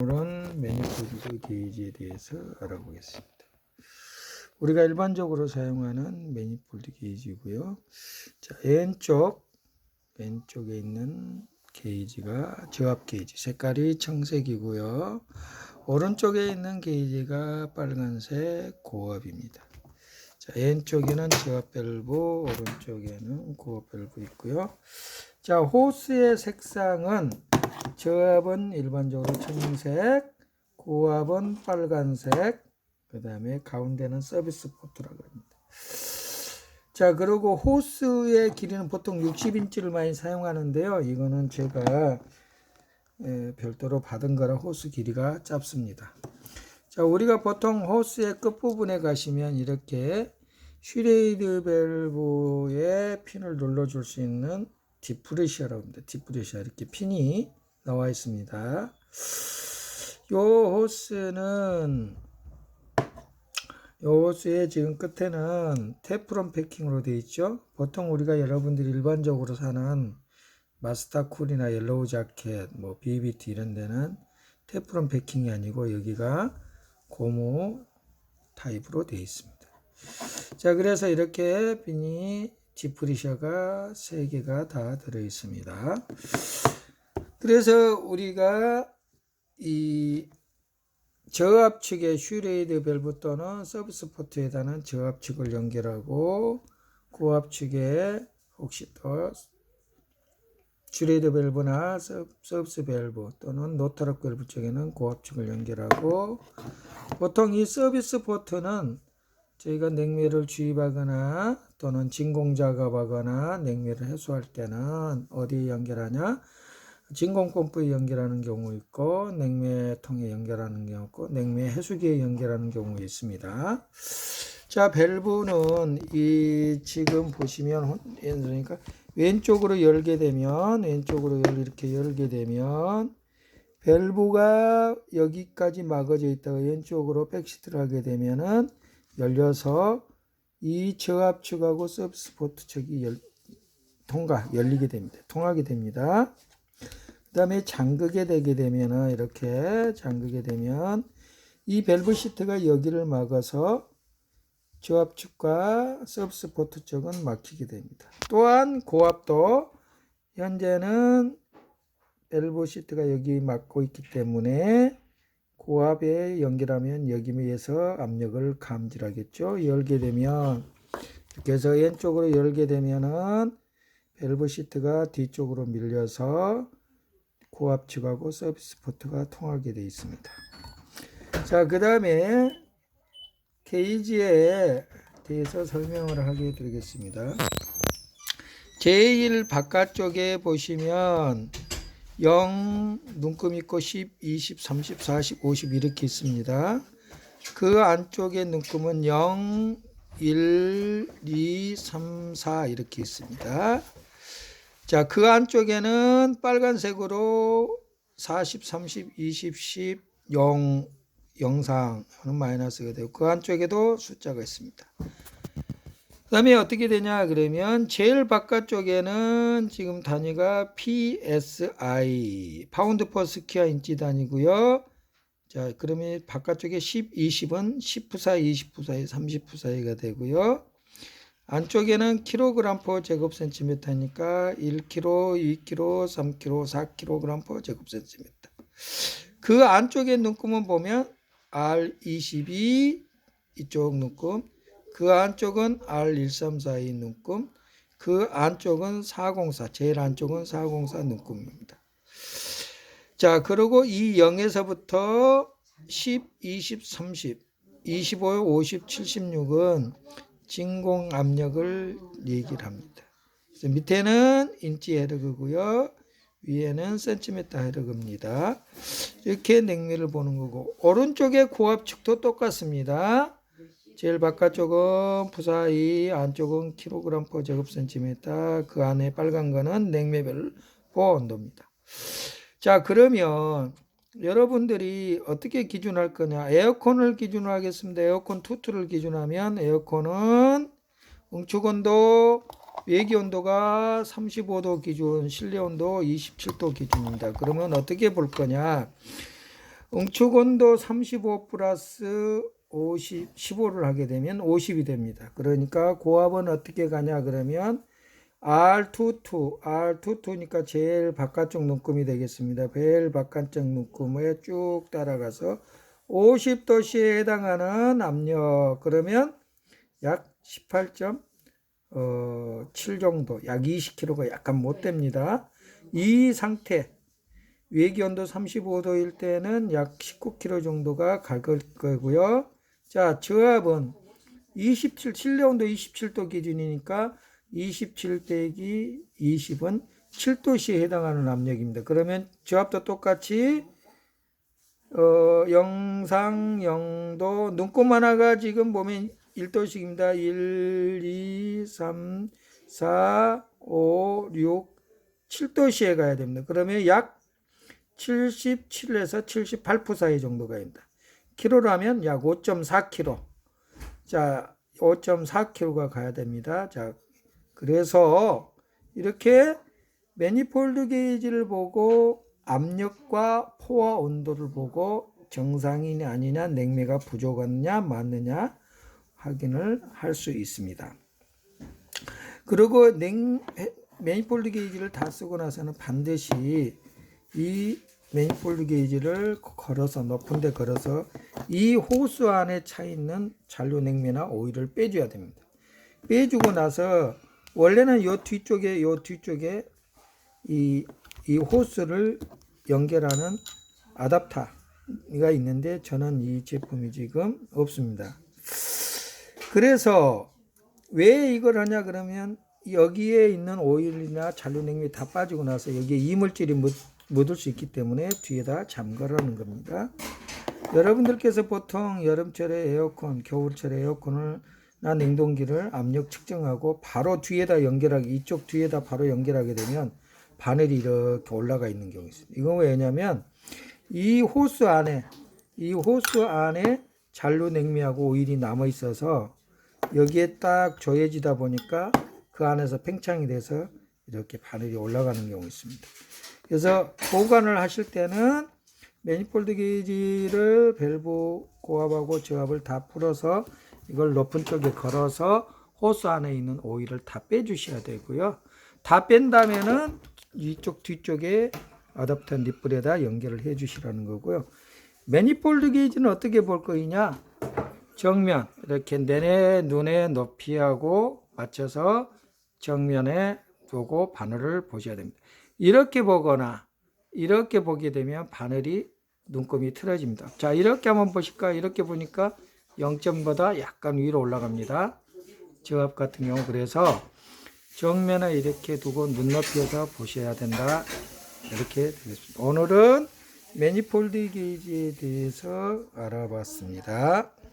오늘은 매니폴드 게이지에 대해서 알아보겠습니다. 우리가 일반적으로 사용하는 매니폴드 게이지고요. 자, 왼쪽 왼쪽에 있는 게이지가 저압 게이지, 색깔이 청색이고요. 오른쪽에 있는 게이지가 빨간색 고압입니다. 자, 왼쪽에는 저압 밸브, 오른쪽에는 고압 밸브 있고요. 자, 호스의 색상은 저압은 일반적으로 청색, 고압은 빨간색, 그 다음에 가운데는 서비스 포트라고 합니다. 자, 그리고 호스의 길이는 보통 60인치를 많이 사용하는데요. 이거는 제가 에, 별도로 받은 거라 호스 길이가 짧습니다. 자, 우리가 보통 호스의 끝부분에 가시면 이렇게 슈레이드 밸브에 핀을 눌러줄 수 있는 디프레시아라고 합니다. 디프레시아 이렇게 핀이 나와 있습니다. 요 호스는 요 호스의 지금 끝에는 테프론 패킹으로 되어 있죠. 보통 우리가 여러분들이 일반적으로 사는 마스타쿨이나 옐로우 자켓, 뭐 BBT 이런 데는 테프론 패킹이 아니고 여기가 고무 타입으로 되어 있습니다. 자, 그래서 이렇게 비니 디프리셔가 세 개가 다 들어 있습니다. 그래서 우리가 이 저압측에 슈레이드 밸브 또는 서비스 포트에다는 저압측을 연결하고 고압측에 혹시 또 슈레이드 밸브나 서- 서비스 밸브 또는 노트락 밸브 쪽에는 고압측을 연결하고 보통 이 서비스 포트는 저희가 냉매를 주입하거나 또는 진공 작업하거나 냉매를 해소할 때는 어디에 연결하냐? 진공 펌프에 연결하는 경우 있고 냉매통에 연결하는 경우 있고 냉매 해수기에 연결하는 경우 있습니다. 자, 밸브는 이 지금 보시면 혼- 그러니까 왼쪽으로 열게 되면 왼쪽으로 열 이렇게 열게 되면 밸브가 여기까지 막아져 있다가 왼쪽으로 백시트를 하게 되면은 열려서 이 저압축하고 서비스 포트 측이 열, 통과 열리게 됩니다. 통하게 됩니다. 그 다음에 잠그게 되게 되면은 이렇게 잠그게 되면 이 밸브 시트가 여기를 막아서 저압축과 서비스 포트 쪽은 막히게 됩니다. 또한 고압도 현재는 밸브 시트가 여기 막고 있기 때문에 고압에 연결하면 여기에서 압력을 감지하겠죠. 열게 되면 이렇게 해서 왼쪽으로 열게 되면은 밸브 시트가 뒤쪽으로 밀려서 고압 측하고 서비스 포트가 통하게 되어 있습니다. 자, 그 다음에 게이지에 대해서 설명을 하게 드리겠습니다. 제일 바깥쪽에 보시면 0, 눈금 있고 10, 20, 30, 40, 50 이렇게 있습니다. 그 안쪽에 눈금은 0, 1, 2, 3, 4 이렇게 있습니다. 자, 그 안쪽에는 빨간색으로 40, 30, 20, 10, 0, 영상은 마이너스가 되고 그 안쪽에도 숫자가 있습니다. 그 다음에 어떻게 되냐 그러면 제일 바깥쪽에는 지금 단위가 PSI 파운드 퍼 스퀘어 인치 단위고요. 자 그러면 바깥쪽에 10, 20은 10프 사이, 20프 사이, 30프 사이가 되고요. 안쪽에는 킬로그램 퍼 제곱 센티미터니까 1kg, 2kg, 3kg, 4kg 퍼 제곱 센티미터. 그 안쪽에 눈금은 보면 R22 이쪽 눈금 그 안쪽은 R1342 눈금, 그 안쪽은 404, 제일 안쪽은 404 눈금입니다. 자, 그리고 이 0에서부터 10, 20, 30, 25, 50, 76은 진공 압력을 얘기를 합니다. 그래서 밑에는 인치 헤르그고요. 위에는 센티미터 헤르그입니다. 이렇게 냉매를 보는 거고 오른쪽에 고압축도 똑같습니다. 제일 바깥쪽은 푸사이, 안쪽은 킬로그램 퍼 제곱 센티미터, 그 안에 빨간 거는 냉매별 보온도입니다. 자, 그러면 여러분들이 어떻게 기준할 거냐? 에어컨을 기준으로 하겠습니다. 에어컨 투투를 기준하면 에어컨은 응축 온도, 외기 온도가 35도 기준, 실내 온도 27도 기준입니다. 그러면 어떻게 볼 거냐? 응축 온도 35 플러스 50, 15를 하게 되면 50이 됩니다. 그러니까 고압은 어떻게 가냐 그러면 R22, R22니까 제일 바깥쪽 눈금이 되겠습니다. 제일 바깥쪽 눈금에 쭉 따라가서 50도씨에 해당하는 압력 그러면 약 18.7 정도, 약 20kg가 약간 못 됩니다. 이 상태 외기 온도 35도일 때는 약 19kg 정도가 갈 거고요. 자, 저압은 27, 실내 온도 27도 기준이니까 27 빼기 20은 7도씨에 해당하는 압력입니다. 그러면 저압도 똑같이 어, 영상 0도 눈곱 하나가 지금 보면 1도씩입니다. 1, 2, 3, 4, 5, 6, 7도씨에 가야 됩니다. 그러면 약 77에서 78% 사이 정도가 됩니다. 키로라면 약 5.4kg. 자, 5.4kg가 가야 됩니다. 자, 그래서 이렇게 매니폴드 게이지를 보고 압력과 포화 온도를 보고 정상이냐 아니냐 냉매가 부족하느냐 맞느냐 확인을 할 수 있습니다. 그리고 냉 매니폴드 게이지를 다 쓰고 나서는 반드시 이 매니폴드 게이지를 걸어서 높은 데 걸어서 이 호수 안에 차 있는 잔류 냉매나 오일을 빼줘야 됩니다. 빼주고 나서 원래는 요 뒤쪽에 요 뒤쪽에 이, 이 호스를 연결하는 아답터가 있는데 저는 이 제품이 지금 없습니다. 그래서 왜 이걸 하냐 그러면 여기에 있는 오일이나 잔류냉이 다 빠지고 나서 여기에 이물질이 묻, 묻을 수 있기 때문에 뒤에다 잠가라는 겁니다. 여러분들께서 보통 여름철에 에어컨, 겨울철에 에어컨을 나 냉동기를 압력 측정하고 바로 뒤에다 연결하기 이쪽 뒤에다 바로 연결하게 되면 바늘이 이렇게 올라가 있는 경우 있습니다. 이건 왜냐면 이 호스 안에 이 호스 안에 잔류 냉매하고 오일이 남아 있어서 여기에 딱 조여지다 보니까 그 안에서 팽창이 돼서 이렇게 바늘이 올라가는 경우 있습니다. 그래서 보관을 하실 때는 매니폴드 게이지를 밸브 고압하고 저압을 다 풀어서 이걸 높은 쪽에 걸어서 호스 안에 있는 오일을 다 빼주셔야 되고요. 다 뺀다면은 이쪽 뒤쪽에 어댑터 니플에다 연결을 해 주시라는 거고요. 매니폴드 게이지는 어떻게 볼 거냐? 정면 이렇게 내내 눈의 높이하고 맞춰서 정면에 두고 바늘을 보셔야 됩니다. 이렇게 보거나 이렇게 보게 되면 바늘이 눈금이 틀어집니다. 자 이렇게 한번 보실까? 이렇게 보니까 0점보다 약간 위로 올라갑니다. 저압 같은 경우 그래서 정면에 이렇게 두고 눈높이에서 보셔야 된다. 이렇게 되겠습니다. 오늘은 매니폴드 게이지에 대해서 알아봤습니다.